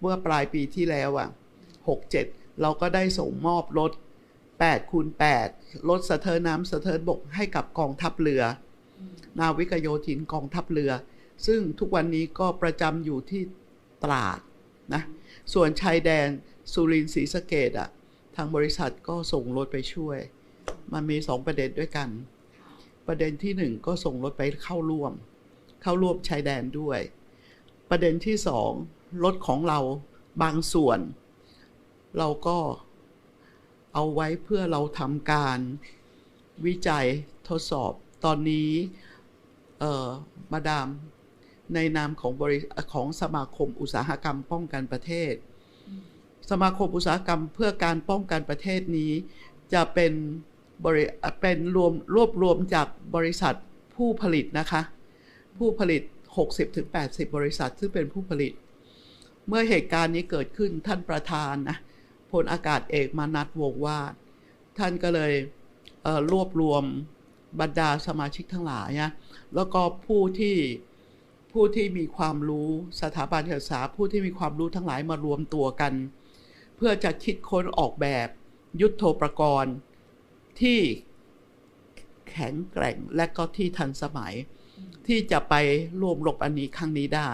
เมื่อปลายปีที่แล้วอะหกเจ็ดเราก็ได้ส่งมอบรถ8คูณ8รถสะเทินน้ำสะเทินบกให้กับกองทัพเรือ นาวิกโยธินกองทัพเรือ ซึ่งทุกวันนี้ก็ประจำอยู่ที่ตราดนะ ส่วนชายแดนสุรินทร์ศรีสะเกดอะทางบริษัทก็ส่งรถไปช่วย มันมีสองประเด็นด้วยกัน ประเด็นที่หนึ่งก็ส่งรถไปเข้าร่วม เข้าร่วมชายแดนด้วย ประเด็นที่สอง รถของเราบางส่วน เราก็เอาไว้เพื่อเราทำการวิจัยทดสอบตอนนี้เอ่อมาดามในนามของบริของสมาคมอุตสาหกรรมป้องกันประเทศ สมาคมอุตสาหกรรมเพื่อการป้องกันประเทศนี้ จะเป็นบริเป็นรวมรวบรวมจากบริษัทผู้ผลิตนะคะ ผู้ผลิต 60-80 บริษัทซึ่งเป็นผู้ผลิต เมื่อเหตุการณ์นี้เกิดขึ้นท่านประธานนะพลอากาศเอกมานัทวงศ์วาดท่านก็เลยเรวบรวมบรรดาสมาชิกทั้งหลายนะแล้วก็ผู้ที่ผู้ที่มีความรู้สถาบันการศึกษา ผู้ที่มีความรู้ทั้งหลายมารวมตัวกัน เพื่อจะคิดค้นออกแบบยุทโธปกรณ์ที่แข็งแกร่งและก็ที่ทันสมัย ที่จะไปร่วมรบอันนี้ครั้งนี้ได้